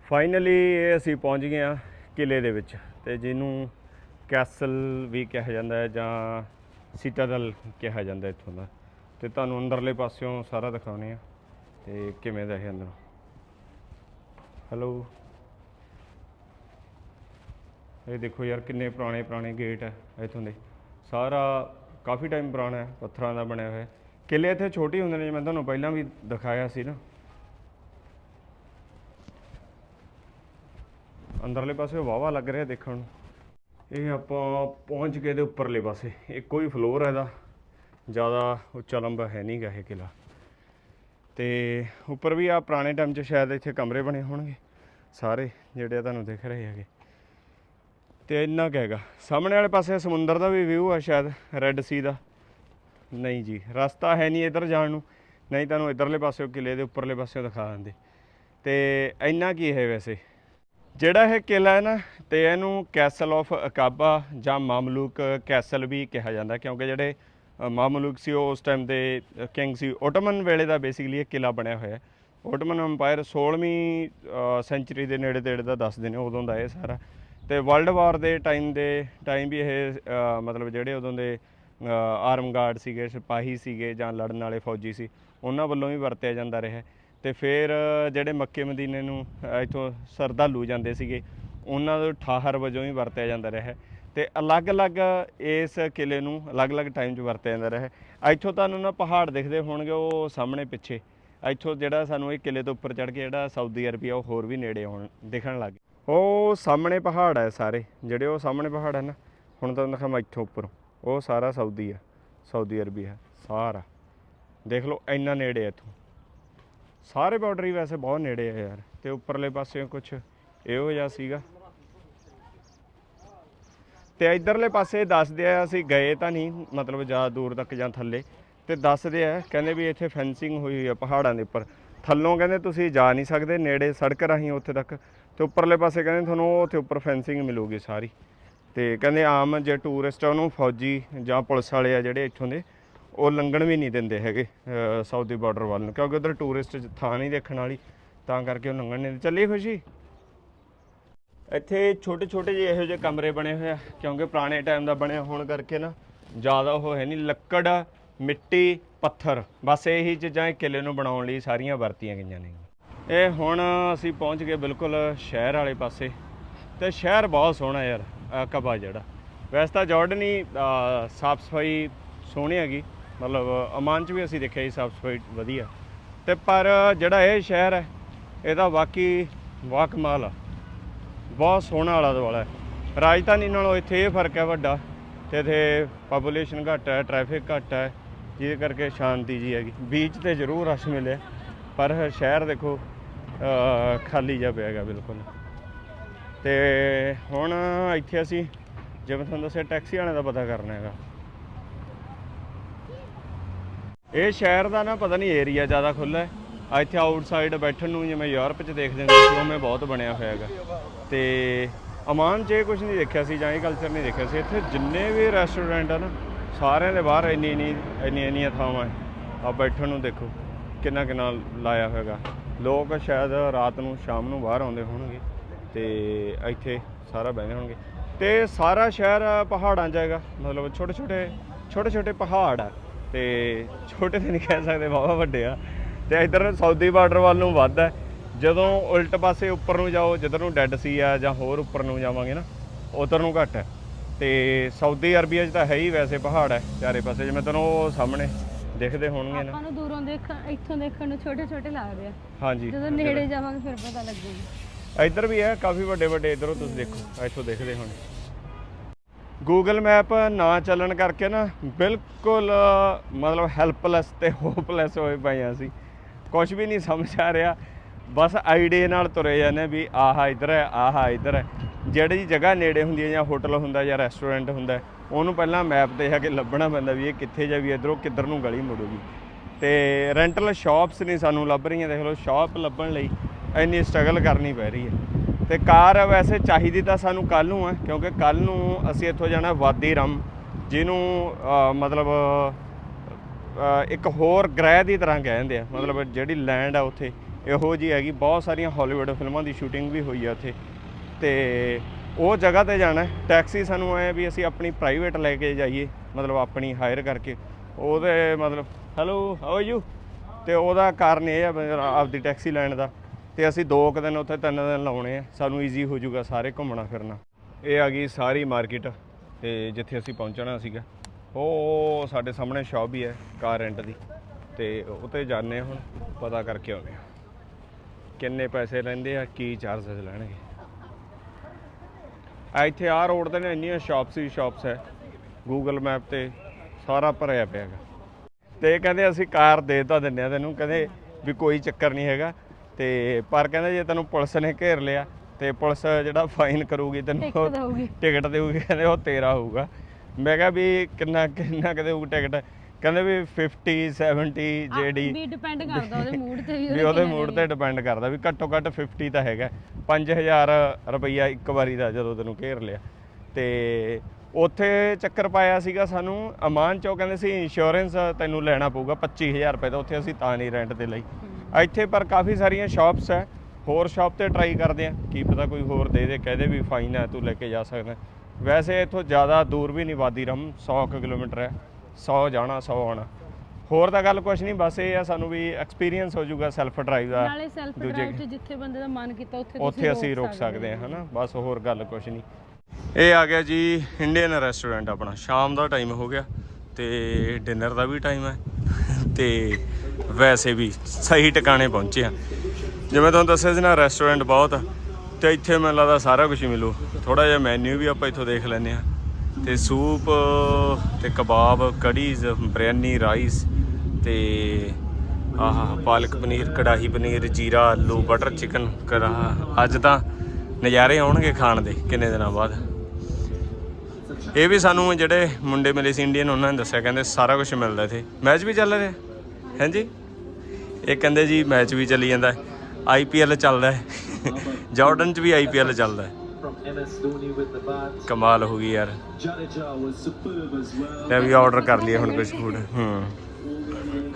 ਫਾਈਨਲੀ ਇਹ ਅਸੀਂ ਪਹੁੰਚ ਗਏ ਆ ਕਿਲੇ ਦੇ ਵਿੱਚ ਤੇ ਜਿਹਨੂੰ ਕੈਸਲ ਵੀ ਕਿਹਾ ਜਾਂਦਾ ਹੈ ਜਾਂ ਸਿਟਾਡਲ ਕਿਹਾ ਜਾਂਦਾ ਇੱਥੋਂ ਦਾ। ਤੇ ਤੁਹਾਨੂੰ ਅੰਦਰਲੇ ਪਾਸਿਓਂ ਸਾਰਾ ਦਿਖਾਉਣੇ ਆ ਤੇ ਕਿਵੇਂ ਦਾ ਇਹ ਅੰਦਰੋਂ? ਹੈਲੋ ਇਹ ਦੇਖੋ ਯਾਰ ਕਿੰਨੇ ਪੁਰਾਣੇ ਪੁਰਾਣੇ ਗੇਟ ਹੈ ਇੱਥੋਂ ਦੇ। ਸਾਰਾ ਕਾਫੀ ਟਾਈਮ ਪੁਰਾਣਾ ਹੈ, ਪੱਥਰਾਂ ਦਾ ਬਣਿਆ ਹੋਇਆ। ਹੈ ਕਿਲੇ ਇੱਥੇ ਛੋਟੇ ਹੁੰਦੇ ਨੇ ਜਿਵੇਂ ਮੈਂ ਤੁਹਾਨੂੰ ਪਹਿਲਾਂ ਵੀ ਦਿਖਾਇਆ ਸੀ ਨਾ। ਅੰਦਰਲੇ ਪਾਸੇ ਵਾਵਾ ਲੱਗ ਰਿਹਾ ਦੇਖਣ ਨੂੰ। ਇਹ ਆਪਾਂ ਪਹੁੰਚ ਗਏ ਦੇ ਉੱਪਰਲੇ ਪਾਸੇ। ਇੱਕੋ ਹੀ ਫਲੋਰ ਹੈ ਇਹਦਾ। ਜ਼ਿਆਦਾ ਉੱਚਾ ਲੰਬਾ ਹੈ ਨਹੀਂਗਾ ਇਹ ਕਿਲਾ ਤੇ ਉੱਪਰ ਵੀ ਆ ਪੁਰਾਣੇ ਟਾਈਮ 'ਚ ਸ਼ਾਇਦ ਇੱਥੇ ਕਮਰੇ ਬਣੇ ਹੋਣਗੇ। ਸਾਰੇ ਜਿਹੜੇ ਆ ਤੁਹਾਨੂੰ ਦਿਖ ਰਹੇ ਹੈਗੇ। ਤੇ ਇੰਨਾ ਕੁ ਹੈਗਾ। ਸਾਹਮਣੇ ਵਾਲੇ ਪਾਸੇ ਸਮੁੰਦਰ ਦਾ ਵੀ ਵਿਊ ਆ ਸ਼ਾਇਦ ਰੈੱਡ ਸੀ ਦਾ। ਨਹੀਂ ਜੀ, ਰਸਤਾ ਹੈ ਨਹੀਂ ਇੱਧਰ ਜਾਣ ਨੂੰ। ਨਹੀਂ ਤੁਹਾਨੂੰ ਇੱਧਰਲੇ ਪਾਸਿਓਂ ਕਿਲੇ ਦੇ ਉੱਪਰਲੇ ਪਾਸਿਓ ਦਿਖਾ ਦਿੰਦੇ। ਤੇ ਇੰਨਾ ਕੀ ਹੈ ਵੈਸੇ। ਜਿਹੜਾ ਇਹ ਕਿਲਾ ਹੈ ਨਾ, ਤੇ ਇਹਨੂੰ ਕੈਸਲ ਆਫ ਅਕਾਬਾ ਜਾਂ ਮਾਮਲੂਕ ਕੈਸਲ ਵੀ ਕਿਹਾ ਜਾਂਦਾ ਕਿਉਂਕਿ ਜਿਹੜੇ ਮਾਮਲੂਕ ਸੀ, ਉਹ ਉਸ ਟਾਈਮ ਦੇ ਕਿੰਗ ਸੀ। ਓਟੋਮਨ ਵੇਲੇ ਦਾ ਬੇਸਿਕਲੀ ਇਹ ਕਿਲਾ ਬਣਿਆ ਹੋਇਆ ਹੈ। ਓਟੋਮਨ ਅੰਪਾਇਰ 16ਵੀਂ ਸੈਂਚਰੀ ਦੇ ਨੇੜੇ ਤੇੜੇ ਦਾ ਦੱਸਦੇ ਨੇ, ਉਦੋਂ ਦਾ ਇਹ ਸਾਰਾ। ਤੇ ਵਰਲਡ ਵਾਰ ਦੇ ਟਾਈਮ ਦੇ ਟਾਈਮ ਵੀ ਇਹ ਮਤਲਬ ਜਿਹੜੇ ਉਦੋਂ ਦੇ ਆਰਮ ਗਾਰਡ ਸੀਗੇ ਸਿਪਾਹੀ ਸੀਗੇ ਜਾਂ ਲੜਨ ਵਾਲੇ ਫੌਜੀ ਸੀ ਉਹਨਾਂ ਵੱਲੋਂ ਵੀ ਵਰਤਿਆ ਜਾਂਦਾ ਰਿਹਾ ਹੈ। ਤੇ ਫਿਰ ਜਿਹੜੇ ਮੱਕੇ ਮਦੀਨੇ ਨੂੰ ਅ, ਇੱਥੋਂ ਸਰਦਾਲੂ ਜਾਂਦੇ ਸੀਗੇ ਉਹਨਾਂ ਦੇ ਠਾਹਰ ਵਜੋਂ ਵੀ ਵਰਤਿਆ ਜਾਂਦਾ ਰਿਹਾ ਹੈ। ਤੇ ਅਲੱਗ-ਅਲੱਗ ਇਸ ਕਿਲੇ ਨੂੰ ਅਲੱਗ-ਅਲੱਗ ਟਾਈਮ 'ਚ ਵਰਤਿਆ ਜਾਂਦਾ ਰਿਹਾ ਇੱਥੋਂ ਤੁਹਾਨੂੰ ਨਾ ਪਹਾੜ ਦਿਖਦੇ ਹੋਣਗੇ ਉਹ ਸਾਹਮਣੇ ਪਿੱਛੇ ਇੱਥੋਂ ਜਿਹੜਾ ਸਾਨੂੰ ਇਹ ਕਿਲੇ ਤੋਂ ਉੱਪਰ ਚੜ੍ਹ ਕੇ ਜਿਹੜਾ ਸਾਊਦੀ ਅਰਬੀਆ ਉਹ ਹੋਰ ਵੀ ਨੇੜੇ ਹੋਣ ਦਿਖਣ ਲੱਗ ਗਏ ਉਹ ਸਾਹਮਣੇ ਪਹਾੜ ਹੈ ਸਾਰੇ, ਜਿਹੜੇ ਉਹ ਸਾਹਮਣੇ ਪਹਾੜ ਹੈ ਨਾ, ਹੁਣ ਤੁਹਾਨੂੰ ਮੈਂ ਇੱਥੋਂ ਉੱਪਰ। ਉਹ ਸਾਰਾ ਸਾਊਦੀ ਆ, ਸਾਊਦੀ ਅਰਬੀਆ ਸਾਰਾ। ਦੇਖ ਲਓ, ਇੰਨਾ ਨੇੜੇ ਹੈ ਇੱਥੋਂ। ਸਾਰੇ ਬਾਰਡਰ ਹੀ ਵੈਸੇ ਬਹੁਤ ਨੇੜੇ ਆ ਯਾਰ, ਤੇ ਉੱਪਰਲੇ ਪਾਸੇ ਕੁਝ ਇਹੋ ਜਿਹਾ ਸੀਗਾ। ਤੇ ਇਧਰਲੇ ਪਾਸੇ ਦੱਸਦੇ ਆ, ਅਸੀਂ ਗਏ ਤਾਂ ਨਹੀਂ, ਮਤਲਬ ਜ਼ਿਆਦਾ ਦੂਰ ਤੱਕ ਜਾਂ ਥੱਲੇ, ਤੇ ਦੱਸਦੇ ਆ, ਕਹਿੰਦੇ ਵੀ ਇੱਥੇ ਫੈਂਸਿੰਗ ਹੋਈ ਹੋਈ ਆ ਪਹਾੜਾਂ ਦੇ ਉੱਪਰ। ਥੱਲੋਂ ਕਹਿੰਦੇ ਤੁਸੀਂ ਜਾ ਨਹੀਂ ਸਕਦੇ, ਨੇੜੇ ਸੜਕ ਰਾਹੀਂ ਉੱਥੇ ਤੱਕ। ਤੇ ਉੱਪਰਲੇ ਪਾਸੇ ਕਹਿੰਦੇ ਤੁਹਾਨੂੰ ਉਹ ਉੱਥੇ ਉੱਪਰ ਫੈਂਸਿੰਗ ਮਿਲੂਗੀ ਸਾਰੀ। ਤੇ ਕਹਿੰਦੇ ਆਮ ਜੇ ਟੂਰਿਸਟ ਆ, ਉਹਨੂੰ ਫੌਜੀ ਜਾਂ ਪੁਲਿਸ ਵਾਲੇ ਆ ਜਿਹੜੇ ਇੱਥੋਂ ਦੇ, ਉਹ ਲੰਘਣ ਵੀ ਨਹੀਂ ਦਿੰਦੇ ਹੈਗੇ ਸਾਊਦੀ ਬਾਰਡਰ ਵੱਲ ਨੂੰ, ਕਿਉਂਕਿ ਉਧਰ ਟੂਰਿਸਟ ਥਾਂ ਨਹੀਂ ਦੇਖਣ ਵਾਲੀ, ਤਾਂ ਕਰਕੇ ਉਹ ਲੰਘਣ ਨਹੀਂ ਚੱਲੀ ਖੁਸ਼ੀ। ਇੱਥੇ ਛੋਟੇ ਛੋਟੇ ਜਿਹੇ ਇਹੋ ਜਿਹੇ ਕਮਰੇ ਬਣੇ ਹੋਏ ਆ, ਕਿਉਂਕਿ ਪੁਰਾਣੇ ਟਾਈਮ ਦਾ ਬਣਿਆ ਹੋਣ ਕਰਕੇ ਨਾ, ਜ਼ਿਆਦਾ ਉਹ ਹੈ ਨਹੀਂ, ਲੱਕੜ, ਮਿੱਟੀ ਪੱਥਰ। ਬਸ ਇਹੀ ਚੀਜ਼ਾਂ ਇਹ ਕਿਲੇ ਨੂੰ ਬਣਾਉਣ ਲਈ ਸਾਰੀਆਂ ਵਰਤੀਆਂ ਗਈਆਂ ਨੇ। ਇਹ ਹੁਣ ਅਸੀਂ ਪਹੁੰਚ ਗਏ ਬਿਲਕੁਲ ਸ਼ਹਿਰ ਵਾਲੇ ਪਾਸੇ। ਤੇ ਸ਼ਹਿਰ ਬਹੁਤ ਸੋਹਣਾ ਯਾਰ, ਅਹ ਕਬਾ ਜਿਹੜਾ। ਵੈਸੇ ਤਾਂ ਜਾਰਡਨ ਹੀ ਸਾਫ਼ ਸਫ਼ਾਈ ਸੋਹਣੀ ਹੈਗੀ। ਮਤਲਬ ਅਮਾਨ ਚ ਵੀ ਅਸੀਂ ਦੇਖਿਆ ਜੀ ਸਾਫ਼ ਸਫ਼ਾਈ ਵਧੀਆ। ਤੇ ਪਰ ਜਿਹੜਾ ਇਹ ਸ਼ਹਿਰ ਹੈ, ਇਹਦਾ ਵਾਕਈ ਵਾਹ ਕਮਾਲ ਆ। ਬਹੁਤ ਸੋਹਣਾ ਆਲਾ ਦੁਆਲਾ ਹੈ। ਰਾਜਧਾਨੀ ਨਾਲੋਂ ਇੱਥੇ ਇਹ ਫ਼ਰਕ ਹੈ ਵੱਡਾ। ਤੇ ਇੱਥੇ ਪੋਪੂਲੇਸ਼ਨ ਘੱਟ ਹੈ ਟ੍ਰੈਫਿਕ ਘੱਟ ਹੈ। ਜਿਹਦੇ ਕਰਕੇ ਸ਼ਾਂਤੀ ਜੀ ਹੈਗੀ। ਬੀਚ ਤੇ ਜ਼ਰੂਰ ਰਸ਼ ਮਿਲਿਆ, ਪਰ ਸ਼ਹਿਰ ਦੇਖੋ ਖਾਲੀ ਜਿਹਾ ਪਿਆ ਹੈਗਾ ਬਿਲਕੁਲ। ਤੇ ਹੁਣ ਇੱਥੇ ਅਸੀਂ, ਜਿਵੇਂ ਤੁਹਾਨੂੰ ਦੱਸਿਆ, ਟੈਕਸੀ ਵਾਲਿਆਂ ਦਾ ਪਤਾ ਕਰਨਾ ਹੈਗਾ। ਇਹ ਸ਼ਹਿਰ ਦਾ ਨਾ ਪਤਾ ਨਹੀਂ ਏਰੀਆ ਜ਼ਿਆਦਾ ਖੁੱਲ੍ਹਾ ਹੈ। ਇੱਥੇ ਆਊਟਸਾਈਡ ਬੈਠਣ ਨੂੰ ਜਿਵੇਂ ਯੂਰਪ 'ਚ ਦੇਖਦੇ ਹੁੰਦੇ ਸੀ, ਉਵੇਂ ਬਹੁਤ ਬਣਿਆ ਹੋਇਆ ਹੈਗਾ। ਤੇ ਅਮਾਨ 'ਚ ਇਹ ਕੁਝ ਨਹੀਂ ਦੇਖਿਆ ਸੀ, ਜਾਂ ਇਹ ਕਲਚਰ ਨਹੀਂ ਦੇਖਿਆ ਸੀ। ਇੱਥੇ ਜਿੰਨੇ ਵੀ ਰੈਸਟੋਰੈਂਟ ਆ ਨਾ ਸਾਰਿਆਂ ਦੇ ਬਾਹਰ ਇੰਨੀ ਇੰਨੀ ਇੰਨੀਆਂ ਇੰਨੀਆਂ ਥਾਵਾਂ ਹੈ। ਆ ਬੈਠਣ ਨੂੰ ਦੇਖੋ, ਕਿੰਨਾ ਕਿੰਨਾ ਲਾਇਆ ਹੋਏਗਾ। ਲੋਕ ਸ਼ਾਇਦ ਰਾਤ ਨੂੰ, ਸ਼ਾਮ ਨੂੰ ਬਾਹਰ ਆਉਂਦੇ ਹੋਣਗੇ ਤੇ ਇੱਥੇ ਸਾਰਾ ਬਹਿੰਦੇ ਹੋਣਗੇ। ਤੇ ਸਾਰਾ ਸ਼ਹਿਰ ਪਹਾੜਾਂ 'ਚ ਹੈਗਾ। ਮਤਲਬ ਛੋਟੇ ਛੋਟੇ ਛੋਟੇ ਛੋਟੇ ਪਹਾੜ ਆ। ਤੇ ਛੋਟੇ ਤੇ ਨਹੀਂ ਕਹਿ ਸਕਦੇ ਬਹੁਤ ਵੱਡੇ ਆ। ਤੇ ਇਧਰ ਸਾਊਦੀ ਬਾਰਡਰ ਵੱਲ ਨੂੰ ਵੱਧ ਹੈ। ਜਦੋਂ ਉਲਟ ਪਾਸੇ ਉੱਪਰ ਨੂੰ ਜਾਓ, ਜਿੱਧਰ ਨੂੰ ਡੈੱਡ ਸੀ ਆ ਜਾਂ ਹੋਰ ਉੱਪਰ ਨੂੰ ਜਾਵਾਂਗੇ ਨਾ, ਉਧਰ ਨੂੰ ਘੱਟ ਹੈ। ਤੇ ਸਾਊਦੀ ਅਰਬੀਆ 'ਚ ਤਾਂ ਹੈ ਹੀ ਵੈਸੇ ਪਹਾੜ ਹੈ ਚਾਰੇ ਪਾਸੇ ਜਿਵੇਂ ਤੁਹਾਨੂੰ ਉਹ ਸਾਹਮਣੇ ਦਿਖਦੇ ਹੋਣਗੇ ਨਾ। ਆਪਾਂ ਨੂੰ ਦੂਰੋਂ ਦੇਖ ਇੱਥੋਂ ਦੇਖਣ ਨੂੰ ਛੋਟੇ ਛੋਟੇ ਲੱਗਦੇ ਆ। ਹਾਂਜੀ ਜਦੋਂ ਨੇੜੇ ਜਾਵਾਂਗੇ ਫਿਰ ਪਤਾ ਲੱਗੇਗਾ। ਇੱਧਰ ਵੀ ਹੈ ਕਾਫੀ ਵੱਡੇ ਵੱਡੇ ਇਧਰੋਂ ਤੁਸੀਂ ਦੇਖੋ ਇੱਥੋਂ ਦੇਖਦੇ ਹੋਣੇ। ਗੂਗਲ ਮੈਪ ਨਾ ਚੱਲਣ ਕਰਕੇ ਨਾ ਬਿਲਕੁਲ ਮਤਲਬ ਹੈਲਪਲੈਸ ਤੇ ਹੋਪਲੈਸ ਹੋਏ ਪਏ ਅਸੀਂ। ਕੁਝ ਵੀ ਨਹੀਂ ਸਮਝ ਆ ਰਿਹਾ। ਬਸ ਆਈਡੀਏ ਨਾਲ ਤੁਰੇ ਜਾਂਦੇ ਵੀ ਆਹਾ ਇੱਧਰ ਹੈ, ਆਹਾ ਇੱਧਰ ਹੈ। ਜਿਹੜੀ ਜਗ੍ਹਾ ਨੇੜੇ ਹੁੰਦੀ ਹੈ ਜਾਂ ਹੋਟਲ ਹੁੰਦਾ ਜਾਂ ਰੈਸਟੋਰੈਂਟ ਹੁੰਦਾ ਉਹਨੂੰ ਪਹਿਲਾਂ ਮੈਪ ਤੇ ਜਾ ਕੇ ਲੱਭਣਾ ਪੈਂਦਾ ਵੀ ਇਹ ਕਿੱਥੇ ਜਾ ਵੀ ਇਧਰੋਂ ਕਿੱਧਰ ਨੂੰ ਗਲੀ ਮੁੜੂਗੀ। ਤੇ ਰੈਂਟਲ ਸ਼ਾਪਸ ਨਹੀਂ ਸਾਨੂੰ ਲੱਭ ਰਹੀਆਂ, ਦੇਖ ਲਓ ਸ਼ਾਪ ਲੱਭਣ ਲਈ ਇੰਨੀ ਸਟਰਗਲ ਕਰਨੀ ਪੈ ਰਹੀ ਹੈ। ਤੇ ਕਾਰ ਵੈਸੇ ਚਾਹੀਦੀ ਤਾਂ ਸਾਨੂੰ ਕੱਲ ਨੂੰ ਹੈ, ਕਿਉਂਕਿ ਕੱਲ ਨੂੰ ਅਸੀਂ ਇੱਥੋਂ ਜਾਣਾ ਵਾਦੀ ਰਮ, ਜਿਹਨੂੰ ਮਤਲਬ ਇੱਕ ਹੋਰ ਗ੍ਰਹਿ ਦੀ ਤਰ੍ਹਾਂ ਕਹਿੰਦੇ ਆ, ਮਤਲਬ ਜਿਹੜੀ ਲੈਂਡ ਆ ਉੱਥੇ। ਇਹੋ ਜੀ ਹੈਗੀ, ਬਹੁਤ ਸਾਰੀਆਂ ਹਾਲੀਵੁੱਡ ਫਿਲਮਾਂ ਦੀ ਸ਼ੂਟਿੰਗ ਵੀ ਹੋਈ ਆ ਉੱਥੇ ਤੇ ਉਹ ਜਗ੍ਹਾ ਤੇ ਜਾਣਾ ਟੈਕਸੀ ਸਾਨੂੰ ਐ ਵੀ ਅਸੀਂ ਆਪਣੀ ਪ੍ਰਾਈਵੇਟ ਲੈ ਕੇ ਜਾਈਏ, ਮਤਲਬ ਆਪਣੀ ਹਾਇਰ ਕਰਕੇ। ਉਹਦੇ ਮਤਲਬ ਹੈਲੋ ਹਾਊ ਯੂ ਤੇ ਉਹਦਾ ਕਾਰਨ ਇਹ ਆ ਆਪਦੀ ਟੈਕਸੀ ਲੈਣ ਦਾ। ਤੇ ਅਸੀਂ ਦੋ ਕੁ ਦਿਨ ਉੱਥੇ, ਤਿੰਨ ਦਿਨ ਲਾਉਣੇ ਆ। ਸਾਨੂੰ ਈਜ਼ੀ ਹੋ ਜਾਊਗਾ ਸਾਰੇ ਘੁੰਮਣਾ ਫਿਰਨਾ। ਇਹ ਆ ਗਈ ਸਾਰੀ ਮਾਰਕੀਟ ਤੇ ਜਿੱਥੇ ਅਸੀਂ ਪਹੁੰਚਣਾ ਸੀਗਾ। ਉਹ ਸਾਡੇ ਸਾਹਮਣੇ ਸ਼ਾਪ ਵੀ ਹੈ ਕਾਰ ਰੈਂਟ ਦੀ। ਤੇ ਉੱਤੇ ਜਾਂਦੇ ਹਾਂ ਹੁਣ, ਪਤਾ ਕਰਕੇ ਆਉਂਦੇ ਹਾਂ। ਕਿੰਨੇ ਪੈਸੇ ਲੈਂਦੇ ਆ ਕੀ ਚਾਰजेस ਲੈਣਗੇ। ਆ ਇੱਥੇ ਆ ਰੋਡ ਤੇ ਨੇ ਇੰਨੀਆਂ ਸ਼ਾਪਸ ਹੀ ਸ਼ਾਪਸ ਹੈ। ਗੂਗਲ ਮੈਪ ਤੇ ਸਾਰਾ ਭਰਿਆ ਪਿਆ ਹੈਗਾ। ਤੇ ਇਹ ਕਹਿੰਦੇ ਅਸੀਂ ਕਾਰ ਦੇ ਤਾਂ ਦਿੰਨੇ ਆ ਤੈਨੂੰ ਕਹਿੰਦੇ ਵੀ ਕੋਈ ਚੱਕਰ ਨਹੀਂ ਹੈਗਾ। ਤੇ ਪਰ ਕਹਿੰਦੇ ਜੇ ਤੈਨੂੰ ਪੁਲਿਸ ਨੇ ਘੇਰ ਲਿਆ ਤੇ ਪੁਲਿਸ ਜਿਹੜਾ ਫਾਈਨ ਕਰੂਗੀ ਤੈਨੂੰ ਟਿਕਟ ਉਹ ਦਊਗੀ। ਕਹਿੰਦੇ ਉਹ ਤੇਰਾ ਹੋਊਗਾ। ਮੈਂ ਕਿਹਾ ਵੀ ਕਿੰਨਾ ਕਿੰਨਾ ਕਦੇ ਹੋਊ ਟਿਕਟ ਕਹਿੰਦੇ ਵੀ 50 70 ਜਿਹੜੀ ਵੀ ਡਿਪੈਂਡ ਕਰਦਾ ਉਹਦੇ ਮੂਡ ਤੇ ਵੀ ਵੀ ਉਹਦੇ ਮੂਡ ਤੇ ਡਿਪੈਂਡ ਕਰਦਾ ਵੀ ਘੱਟੋ ਘੱਟ 50 ਤਾਂ ਹੈਗਾ। 5000 ਰੁਪਈਆ ਇੱਕ ਵਾਰੀ ਦਾ ਜਦੋਂ ਤੈਨੂੰ ਘੇਰ ਲਿਆ। ਤੇ ਉੱਥੇ ਚੱਕਰ ਪਾਇਆ ਸੀਗਾ ਸਾਨੂੰ। ਅਮਾਨ ਚੋਂ ਕਹਿੰਦੇ ਸੀ ਇੰਸ਼ੋਰੈਂਸ ਤੈਨੂੰ ਲੈਣਾ ਪਊਗਾ 25000 ਰੁਪਏ ਦਾ। ਉੱਥੇ ਅਸੀਂ ਤਾਂ ਨਹੀਂ ਰੈਂਟ ਤੇ ਲਈ। ਇੱਥੇ ਪਰ ਕਾਫੀ ਸਾਰੀਆਂ ਸ਼ਾਪਸ ਹੈ। ਹੋਰ ਸ਼ਾਪ ਤੇ ਟਰਾਈ ਕਰਦੇ ਆ ਕੀ ਪਤਾ ਕੋਈ ਹੋਰ ਦੇ ਦੇ ਕਹਦੇ ਵੀ ਫਾਈਨ ਹੈ ਤੂੰ ਲੈ ਕੇ ਜਾ ਸਕਦਾ। ਵੈਸੇ ਇੱਥੋਂ ਜ਼ਿਆਦਾ ਦੂਰ ਵੀ ਨਹੀਂ ਵਾਦੀ ਰਮ 100 ਕੁ ਕਿਲੋਮੀਟਰ ਹੈ। 100 ਜਾਣਾ 100 ਆਉਣਾ। ਹੋਰ ਤਾਂ ਗੱਲ ਕੁਝ ਨਹੀਂ ਬਸ ਇਹ ਆ ਸਾਨੂੰ ਵੀ ਐਕਸਪੀਰੀਅੰਸ ਹੋ ਜਾਊਗਾ ਸੈਲਫ ਡਰਾਈਵ ਦਾ ਨਾਲੇ ਸੈਲਫ ਡਰਾਈਵ ਚ ਜਿੱਥੇ ਬੰਦੇ ਦਾ ਮਨ ਕੀਤਾ ਉੱਥੇ ਉੱਥੇ ਅਸੀਂ ਰੁਕ ਸਕਦੇ ਹਾਂ ਹਨਾ? ਬਸ ਹੋਰ ਗੱਲ ਕੁਝ ਨਹੀਂ। ਇਹ ਆ ਗਿਆ ਜੀ ਇੰਡੀਅਨ ਰੈਸਟੋਰੈਂਟ ਆਪਣਾ। ਸ਼ਾਮ ਦਾ ਟਾਈਮ ਹੋ ਗਿਆ ਤੇ ਡਿਨਰ ਦਾ ਵੀ ਟਾਈਮ ਹੈ ਤੇ ਵੈਸੇ ਵੀ ਸਹੀ ਟਿਕਾਣੇ ਪਹੁੰਚੇ ਆ ਜਿਵੇਂ ਤੁਹਾਨੂੰ ਦੱਸਿਆ ਸੀ ਨਾ ਰੈਸਟੋਰੈਂਟ ਬਹੁਤ ਆ ਤੇ ਇੱਥੇ ਮੈਨੂੰ ਲੱਗਦਾ ਸਾਰਾ ਕੁਝ ਮਿਲੂ। ਥੋੜਾ ਜਿਹਾ ਮੈਨੂ ਵੀ ਆਪਾਂ ਇੱਥੋਂ ਦੇਖ ਲੈਂਦੇ ਆ ਤੇ ਸੂਪ ਤੇ ਕਬਾਬ ਕੜੀਜ਼ ਬਿਰਿਆਨੀ, ਰਾਈਸ ਤੇ ਆਹ ਪਾਲਕ ਪਨੀਰ, ਕੜਾਹੀ ਪਨੀਰ, ਜੀਰਾ, ਆਲੂ, ਬਟਰ ਚਿਕਨ ਕਰਾ ਅੱਜ ਤਾਂ ਨਜ਼ਾਰੇ ਆਉਣਗੇ ਖਾਣ ਦੇ ਕਿੰਨੇ ਦਿਨਾਂ ਬਾਅਦ। ਇਹ ਵੀ ਸਾਨੂੰ ਜਿਹੜੇ ਮੁੰਡੇ ਮਿਲੇ ਸੀ ਇੰਡੀਅਨ ਉਹਨਾਂ ਨੇ ਦੱਸਿਆ, ਕਹਿੰਦੇ ਸਾਰਾ ਕੁਝ ਮਿਲਦਾ ਇੱਥੇ। ਮੈਚ ਵੀ ਚੱਲ ਰਿਹਾ। ਹਾਂਜੀ? ਇਹ ਕਹਿੰਦੇ ਜੀ ਮੈਚ ਵੀ ਚੱਲੀ ਜਾਂਦਾ। ਆਈਪੀਐਲ ਚੱਲਦਾ। ਹੈ ਜਾਰਡਨ 'ਚ ਵੀ ਆਈਪੀਐਲ ਚੱਲਦਾ। ਹੈ ਕਮਾਲ ਹੋ ਗਈ ਯਾਰ. ਮੈਂ ਵੀ ਆਰਡਰ ਕਰ ਲਿਆ ਹੁਣ ਕੁਝ ਫੂਡ ਹੂੰ।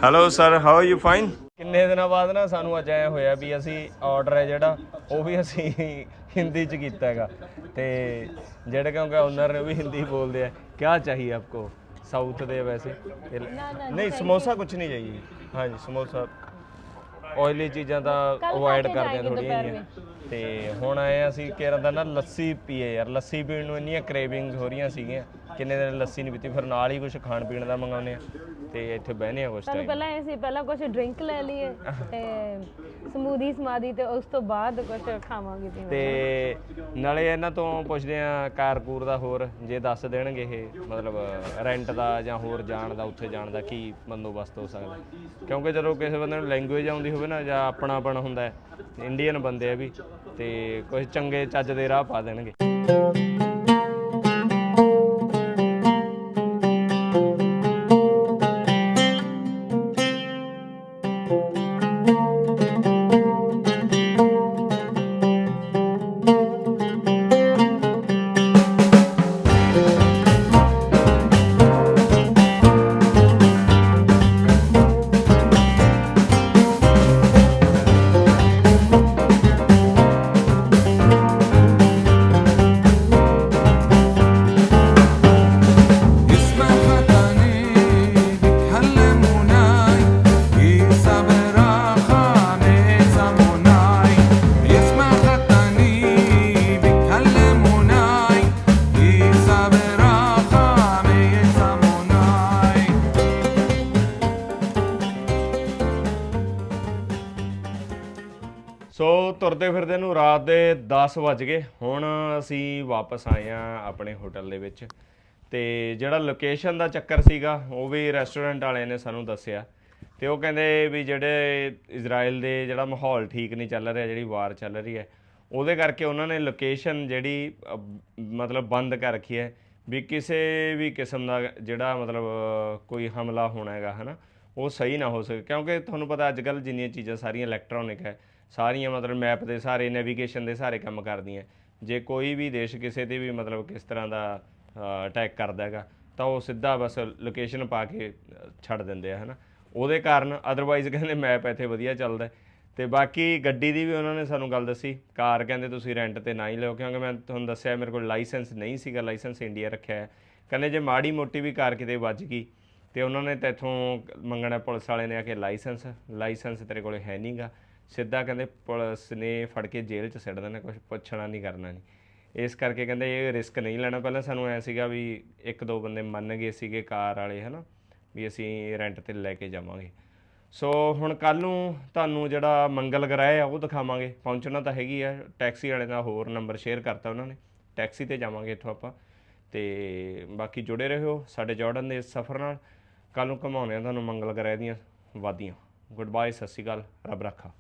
Hello sir how are you fine ਕਿੰਨੇ ਦਿਨਾਂ ਬਾਅਦ ਨਾ ਸਾਨੂੰ ਅੱਜ ਐ ਹੋਇਆ ਵੀ ਅਸੀਂ ਆਰਡਰ ਹੈ ਜਿਹੜਾ ਉਹ ਵੀ ਅਸੀਂ ਹਿੰਦੀ ਚ ਕੀਤਾ ਹੈਗਾ। ਤੇ ਜਿਹੜੇ ਕਿਉਂਕਿ ਓਨਰ ਨੇ ਵੀ ਹਿੰਦੀ ਬੋਲਦੇ ਆ ਕਿਆ ਚਾਹੀਏ ਆਪਕੋ? ਸਾਊਥ ਦੇ ਵੈਸੇ। ਨਹੀਂ ਸਮੋਸਾ ਕੁਝ ਨਹੀਂ ਚਾਹੀਏ ਹਾਂਜੀ ਸਮੋਸਾ। ਆਇਲੀ ਚੀਜ਼ਾਂ ਤਾਂ ਕੱਲ੍ਹ ਅਵੋਇਡ ਕੇ ਕਰਦੇ ਆ ਥੋੜੀਆਂ ਜਿਹੀਆਂ। ਤੇ ਹੁਣ ਆਏ ਆ ਅਸੀਂ ਕਿਹੜਾ ਦਾ ਨਾ ਲੱਸੀ ਪੀਏ ਯਾਰ, ਲੱਸੀ ਪੀਣ ਨੂੰ ਇੰਨੀਆਂ ਕ੍ਰੇਵਿੰਗਸ ਹੋ ਰਹੀਆਂ ਸੀਗੀਆਂ। ਕਿੰਨੇ ਦਿਨ ਲੱਸੀ ਨਹੀਂ ਪੀਤੀ ਫਿਰ ਨਾਲ ਹੀ ਕੁਝ ਖਾਣ ਪੀਣ ਦਾ ਮੰਗਾਉਂਦੇ ਆ ਤੇ ਇੱਥੇ ਬਹਿਨੇ ਆ ਕੁਝ ਟਾਈਮ ਪਹਿਲਾਂ ਸੀ ਪਹਿਲਾਂ ਕੁਝ ਡਰਿੰਕ ਲੈ ਲਈਏ ਤੇ ਸਮੂਦੀ ਸਮਾਦੀ ਤੇ ਉਸ ਤੋਂ ਬਾਅਦ ਕੁਝ ਖਾਵਾਂਗੇ ਪੀਵਾਂਗੇ ਤੇ ਨਾਲੇ ਇਹਨਾਂ ਤੋਂ ਪੁੱਛਦੇ ਆ ਕਾਰਕੂਰ ਦਾ ਹੋਰ ਜੇ ਦੱਸ ਦੇਣਗੇ ਇਹ ਮਤਲਬ ਰੈਂਟ ਦਾ ਜਾਂ ਹੋਰ ਜਾਣ ਦਾ ਉੱਥੇ ਜਾਣ ਦਾ ਕੀ ਬੰਦੋਬਸਤ ਹੋ ਸਕਦਾ? ਕਿਉਂਕਿ ਜਦੋਂ ਕਿਸੇ ਬੰਦੇ ਨੂੰ ਲੈਂਗੁਏਜ ਆਉਂਦੀ ਹੋਵੇ ਨਾ ਜਾਂ ਆਪਣਾਪਣ ਹੁੰਦਾ ਹੈ ਇੰਡੀਅਨ ਬੰਦੇ ਆ ਵੀ ਤੇ ਕੁਝ ਚੰਗੇ ਚੱਜ ਦੇ ਰਾਹ ਪਾ ਦੇਣਗੇ। 10 ਵੱਜ ਗਏ। ਹੁਣ ਅਸੀਂ ਵਾਪਸ ਆਏ ਆ ਆਪਣੇ ਹੋਟਲ ਦੇ ਵਿੱਚ। ਤੇ ਜਿਹੜਾ ਲੋਕੇਸ਼ਨ ਦਾ ਚੱਕਰ ਸੀਗਾ, ਉਹ ਵੀ ਰੈਸਟੋਰੈਂਟ ਵਾਲਿਆਂ ਨੇ ਸਾਨੂੰ ਦੱਸਿਆ। ਤੇ ਉਹ ਕਹਿੰਦੇ ਵੀ ਜਿਹੜੇ ਇਜ਼ਰਾਈਲ ਦੇ ਜਿਹੜਾ ਮਾਹੌਲ ਠੀਕ ਨਹੀਂ ਚੱਲ ਰਿਹਾ, ਜਿਹੜੀ ਵਾਰ ਚੱਲ ਰਹੀ ਹੈ, ਉਹਦੇ ਕਰਕੇ ਉਹਨਾਂ ਨੇ ਲੋਕੇਸ਼ਨ ਜਿਹੜੀ ਮਤਲਬ ਬੰਦ ਕਰ ਰੱਖੀ ਹੈ। ਵੀ ਕਿਸੇ ਵੀ ਕਿਸਮ ਦਾ ਜਿਹੜਾ ਮਤਲਬ ਕੋਈ ਹਮਲਾ ਹੋਣਾ ਹੈਗਾ, ਹਨਾ, ਉਹ ਸਹੀ ਨਾ ਹੋ ਸਕੇ। ਕਿਉਂਕਿ ਤੁਹਾਨੂੰ ਪਤਾ ਅੱਜ ਕੱਲ ਜਿੰਨੀਆਂ ਚੀਜ਼ਾਂ ਸਾਰੀਆਂ ਇਲੈਕਟ੍ਰੋਨਿਕ ਹੈ ਸਾਰੀਆਂ ਮਤਲਬ ਮੈਪ ਦੇ ਸਾਰੇ ਨੈਵੀਗੇਸ਼ਨ ਦੇ ਸਾਰੇ ਕੰਮ ਕਰਦੀਆਂ। ਜੇ ਕੋਈ ਵੀ ਦੇਸ਼ ਕਿਸੇ ਤੇ ਵੀ ਮਤਲਬ ਕਿਸ ਤਰ੍ਹਾਂ ਦਾ ਅਟੈਕ ਕਰਦਾ ਹੈਗਾ, ਤਾਂ ਉਹ ਸਿੱਧਾ ਬਸ ਲੋਕੇਸ਼ਨ ਪਾ ਕੇ ਛੱਡ ਦਿੰਦੇ ਆ, ਹਨਾ। ਉਹਦੇ ਕਾਰਨ ਅਦਰਵਾਈਜ਼ ਕਹਿੰਦੇ ਮੈਪ ਇੱਥੇ ਵਧੀਆ ਚੱਲਦਾ ਹੈ। ਤੇ ਬਾਕੀ ਗੱਡੀ ਦੀ ਵੀ ਉਹਨਾਂ ਨੇ ਸਾਨੂੰ ਗੱਲ ਦੱਸੀ। ਕਾਰ ਕਹਿੰਦੇ ਤੁਸੀਂ ਰੈਂਟ ਤੇ ਨਾ ਹੀ ਲਿਓ, ਕਿਉਂਕਿ ਮੈਂ ਤੁਹਾਨੂੰ ਦੱਸਿਆ ਮੇਰੇ ਕੋਲ ਲਾਇਸੈਂਸ ਨਹੀਂ ਸੀਗਾ ਲਾਇਸੈਂਸ ਇੰਡੀਆ ਰੱਖਿਆ ਹੈ। ਕਹਿੰਦੇ ਜੇ ਮਾੜੀ ਮੋਟੀ ਵੀ ਕਾਰ ਕਿਤੇ ਵੱਜ ਗਈ, ਤੇ ਉਹਨਾਂ ਨੇ ਤੇਥੋਂ ਮੰਗਣਾ ਪੁਲਿਸ ਵਾਲੇ ਨੇ ਆ ਕੇ ਲਾਇਸੈਂਸ ਲਾਇਸੈਂਸ ਤੇਰੇ ਕੋਲੇ ਹੈ ਨਹੀਂਗਾ ਸਿੱਧਾ ਕਹਿੰਦੇ ਪੁਲਿਸ ਨੇ ਫੜ ਕੇ ਜੇਲ੍ਹ 'ਚ ਸਿੱਟ ਦੇਣਾ ਕੁਝ ਪੁੱਛਣਾ ਨਹੀਂ ਕਰਨਾ ਨਹੀਂ ਇਸ ਕਰਕੇ ਕਹਿੰਦੇ ਇਹ ਰਿਸਕ ਨਹੀਂ ਲੈਣਾ। ਪਹਿਲਾਂ ਸਾਨੂੰ ਐ ਸੀਗਾ ਵੀ ਇੱਕ ਦੋ ਬੰਦੇ ਮੰਨ ਗਏ ਸੀਗੇ ਕਾਰ ਵਾਲੇ, ਹਨਾ, ਵੀ ਅਸੀਂ ਰੈਂਟ ਤੇ ਲੈ ਕੇ ਜਾਵਾਂਗੇ। ਸੋ ਹੁਣ ਕੱਲ ਨੂੰ ਤੁਹਾਨੂੰ ਜਿਹੜਾ ਮੰਗਲ ਗ੍ਰਹਿ ਆ, ਉਹ ਦਿਖਾਵਾਂਗੇ। ਪਹੁੰਚਣਾ ਤਾਂ ਹੈਗੀ ਆ, ਟੈਕਸੀ ਵਾਲੇ ਦਾ ਹੋਰ ਨੰਬਰ ਸ਼ੇਅਰ ਕਰਤਾ ਉਹਨਾਂ ਨੇ। ਟੈਕਸੀ ਤੇ ਜਾਵਾਂਗੇ ਇੱਥੋਂ ਆਪਾਂ। ਤੇ ਬਾਕੀ ਜੁੜੇ ਰਹੋ ਸਾਡੇ ਜਾਰਡਨ ਦੇ ਇਸ ਸਫ਼ਰ ਨਾਲ। ਕੱਲ ਨੂੰ ਘਮਾਉਣੇ ਆ ਤੁਹਾਨੂੰ ਮੰਗਲ ਗ੍ਰਹਿ ਦੀਆਂ ਵਾਦੀਆਂ। ਗੁੱਡ ਬਾਏ ਸਤਿ ਸ਼੍ਰੀ ਅਕਾਲ। ਰੱਬ ਰੱਖਾ।